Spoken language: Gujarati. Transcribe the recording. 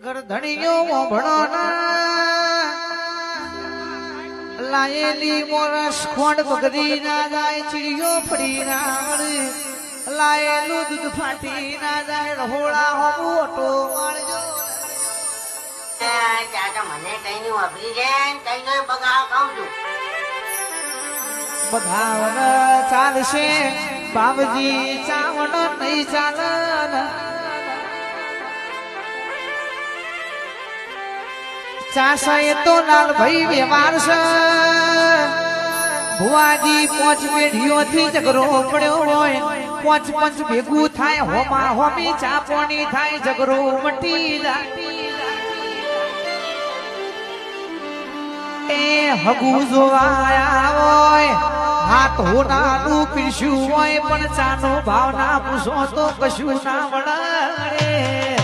ગરધણીઓ ભણો લાયેલી મોરસ ખોંડ બગડી ના જાય ચીડીઓ ફરી ના લાયેલું દૂધ ફાટી ના જાય રહોળા હોવું ઓટો મારજો. મને કઈ નું વાપરી છે કઈ નો બગાડ કહું છું બધાવન ચાલશે બાબજી ચાવણ નહીં ચાલન. ચાસાએ તો લાલ ભાઈ વ્યવહાર છે. ભુવાજી પોચ પેઢીઓથી ઝઘડો પડ્યો હોય. પોચ પંચ ભેગું થાય, હોમા હોમી ચાપોણી થાય, ઝઘડો મટી જાય. એ હગુ જોવાયા હોય, હાથ હોનાનું પીરસ્યું હોય, પણ ચાનો ભાવના પૂછો તો કશું ના વળે.